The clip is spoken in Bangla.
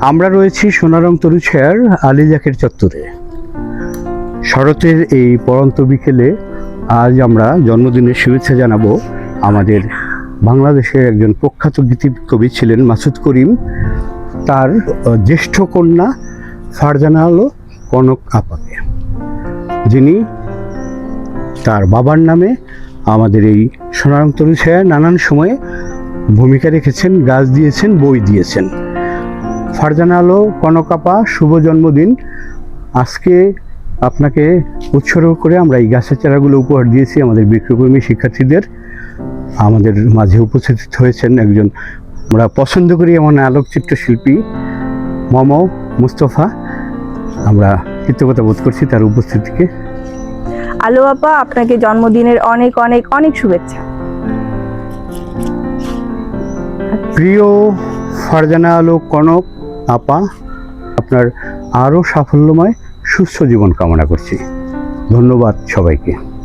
আমরা রয়েছি সোনারং তরুছায়ার আলিজাকের চত্বরে। শরতের এই পরন্ত বিকেলে আজ আমরা জন্মদিনের শুভেচ্ছা জানাব আমাদের বাংলাদেশের একজন প্রখ্যাত গীতি কবি ছিলেন মাসুদ করিম। তার জ্যেষ্ঠ কন্যা ফারজানা আলো কনক আপাকে। যিনি তার বাবার নামে আমাদের এই সোনারং তরুছায়ায় নানান সময়ে ভূমিকা রেখেছেন, গাছ দিয়েছেন, বই দিয়েছেন। ফারজানা আলো কনকাপা শুভ জন্মদিন। আজকে আপনাকে উৎসর্গ করে আমরা এই গাছের চারাগুলো উপহার দিয়েছি আমাদের বিক্রয়কর্মী শিক্ষার্থীদের। আমাদের মাঝে উপস্থিত হয়েছেন একজন আমরা পছন্দ করি এমন আলোকচিত্র শিল্পী মম মুস্তফা। আমরা কৃতজ্ঞতা বোধ করছি তার উপস্থিতিকে। আলো আপা আপনাকে জন্মদিনের অনেক অনেক অনেক শুভেচ্ছা। প্রিয় ফারজানা আলো কনক আপা আপনার আরও সাফল্যময় সুস্থ জীবন কামনা করছি। ধন্যবাদ সবাইকে।